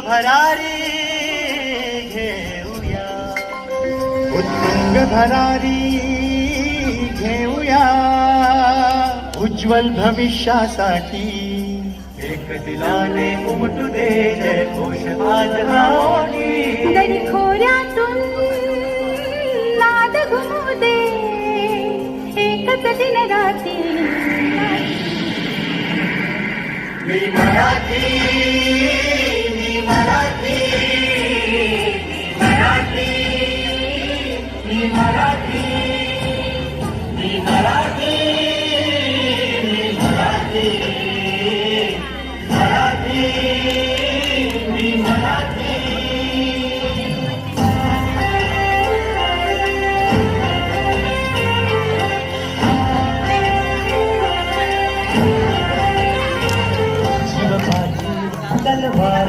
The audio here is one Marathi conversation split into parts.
भरारी घेऊया. उत्तुंग भरारी घेऊया. उज्ज्वल भविष्यासाठी. एक दिलाने उमटू दे जय घोष आज दरी खोऱ्यातून नाद घुमू दे एकच दिन राती मी मराठी मी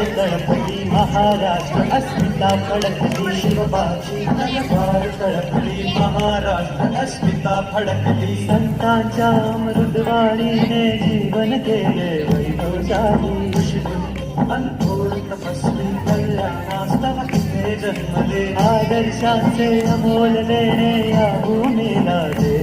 तड़पली महाराष्ट्र अस्मिता फड़कती शिवबाजी फार तड़पली महाराष्ट्र अस्मिता फड़कती संतांच्या अमृतवाणीने जीवन केले वैभवशाली। विष्णू अनोळ तपस्वी कल्याणास्तव इथे जन्मले। आदर्शाचे अमोल देणे या भूमीला दे।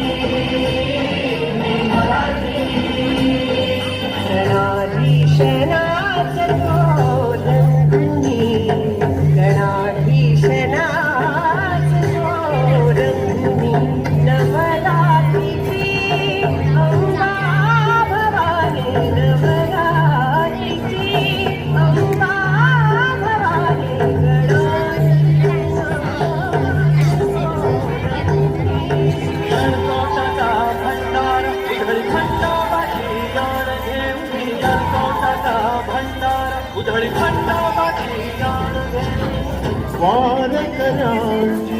मराठी, मी भंडार उधळी खंडोबाची जाण घेऊन वारकऱ्यांची